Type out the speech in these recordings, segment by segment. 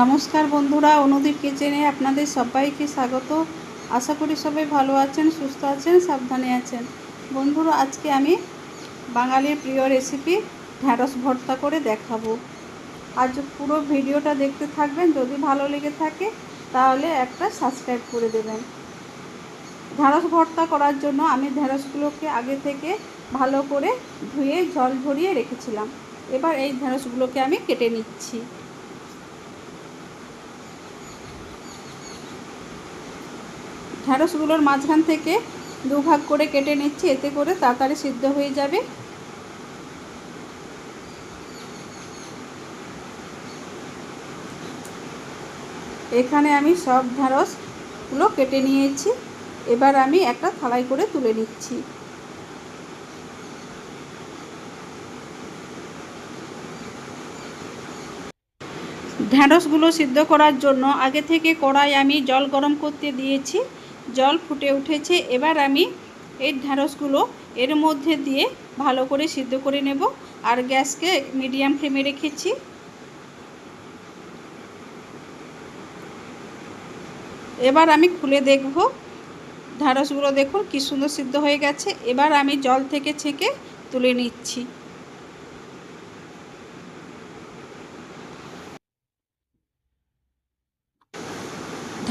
নমস্কার বন্ধুরা, অনুদীপ কিচেনে আপনাদের সবাইকে স্বাগত। আশা করি সবাই ভালো আছেন, সুস্থ আছেন, সাবধানে আছেন। বন্ধুরা, আজকে আমি বাঙালির প্রিয় রেসিপি ঢ্যাঁড়স ভর্তা করে দেখাবো। আজ পুরো ভিডিওটা দেখতে থাকবেন, যদি ভালো লেগে থাকে তাহলে একটা সাবস্ক্রাইব করে দেবেন। ঢ্যাঁড়স ভর্তা করার জন্য আমি ঢ্যাঁড়সগুলোকে আগে থেকে ভালো করে ধুয়ে জল ঝরিয়ে রেখেছিলাম। এবার এই ঢ্যাঁড়সগুলোকে আমি কেটে নিচ্ছি। ঢ্যাঁড়সগুলোর মাঝখান থেকে দুভাগ করে কেটে নিচ্ছি, এতে করে তাড়াতাড়ি সিদ্ধ হয়ে যাবে। এখানে আমি সব ঢ্যাঁড়সগুলো কেটে নিয়েছি। এবার আমি একটা থালাই করে তুলে নিচ্ছি। ঢ্যাঁড়সগুলো সিদ্ধ করার জন্য আগে থেকে কড়াই আমি জল গরম করতে দিয়েছি। জল ফুটে উঠেছে। এবার আমি এই ঢ্যাঁড়সগুলো এর মধ্যে দিয়ে ভালো করে সিদ্ধ করে নেব। আর গ্যাসকে মিডিয়াম ফ্লেমে রেখেছি। এবার আমি খুলে দেখব। ঢ্যাঁড়সগুলো দেখুন কী সুন্দর সিদ্ধ হয়ে গেছে। এবার আমি জল থেকে ছেঁকে তুলে নিচ্ছি।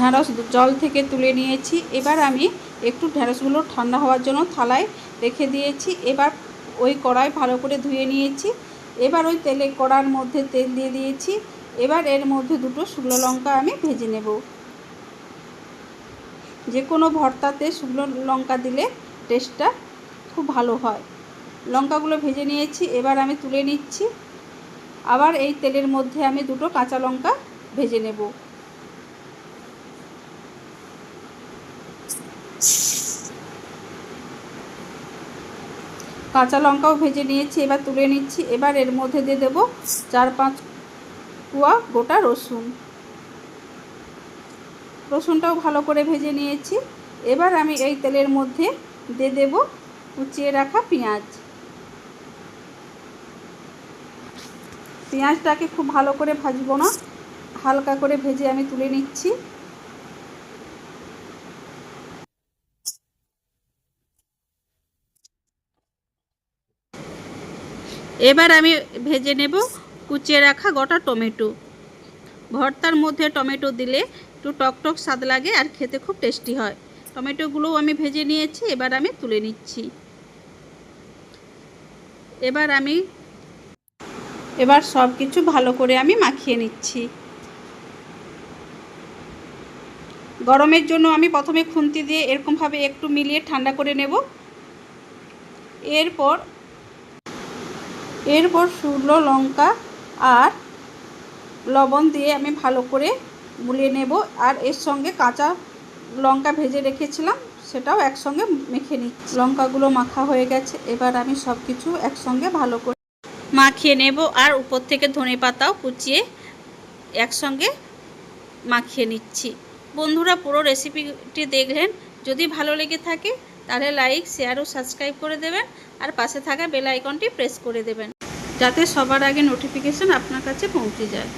ঢ্যাঁড়স জল থেকে তুলে নিয়েছি। এবার আমি একটু ঢ্যাঁড়সগুলো ঠান্ডা হওয়ার জন্য থালায় রেখে দিয়েছি। এবার ওই কড়াই ভালো করে ধুয়ে নিয়েছি। এবার ওই তেলে কড়ার মধ্যে তেল দিয়ে দিয়েছি। এবার এর মধ্যে দুটো শুকনো লঙ্কা আমি ভেজে নেব। যে কোনো ভর্তাতে শুকনো লঙ্কা দিলে টেস্টটা খুব ভালো হয়। লঙ্কাগুলো ভেজে নিয়েছি। এবার আমি তুলে নিচ্ছি। আবার এই তেলের মধ্যে আমি দুটো কাঁচা লঙ্কা ভেজে নেব। কাঁচা লঙ্কাও ভেজে নিয়েছি, এবার তুলে নিচ্ছি। এবার এর মধ্যে দিয়ে দেবো চার পাঁচ কুয়া গোটা রসুন। রসুনটাও ভালো করে ভেজে নিয়েছি। এবার আমি এই তেলের মধ্যে দিয়ে দেবো কুচিয়ে রাখা পেঁয়াজ। পেঁয়াজটাকে খুব ভালো করে ভাজবো না, হালকা করে ভেজে আমি তুলে নিচ্ছি। এবার আমি ভেজে নেব, কুচিয়ে রাখা গোটা টমেটো। ভর্তার মধ্যে টমেটো দিলে একটু টকটক স্বাদ লাগে আর খেতে খুব টেস্টি হয়। টমেটোগুলোও আমি ভেজে নিয়েছি, এবার আমি তুলে নিচ্ছি। এবার আমি, এবার সব কিছু ভালো করে আমি মাখিয়ে নিচ্ছি। গরমের জন্য আমি প্রথমে খুন্তি দিয়ে এরকমভাবে একটু মিলিয়ে ঠান্ডা করে নেব। এরপর এরপর শুকনো লঙ্কা আর লবণ দিয়ে আমি ভালো করে মুলিয়ে নেব। আর এর সঙ্গে কাঁচা লঙ্কা ভেজে রেখেছিলাম, সেটাও একসঙ্গে মেখে নিচ্ছি। লঙ্কাগুলো মাখা হয়ে গেছে, এবার আমি সব কিছু একসঙ্গে ভালো করে মাখিয়ে নেব। আর উপর থেকে ধনে পাতাও কুচিয়ে একসঙ্গে মাখিয়ে নিচ্ছি। বন্ধুরা, পুরো রেসিপিটি দেখলেন। যদি ভালো লেগে থাকে, তাহলে লাইক, শেয়ার ও সাবস্ক্রাইব করে দেবেন। আর পাশে থাকা বেল আইকনটি প্রেস করে দেবেন। যাতে সবার আগে নোটিফিকেশান আপনার কাছে পৌঁছে যায়।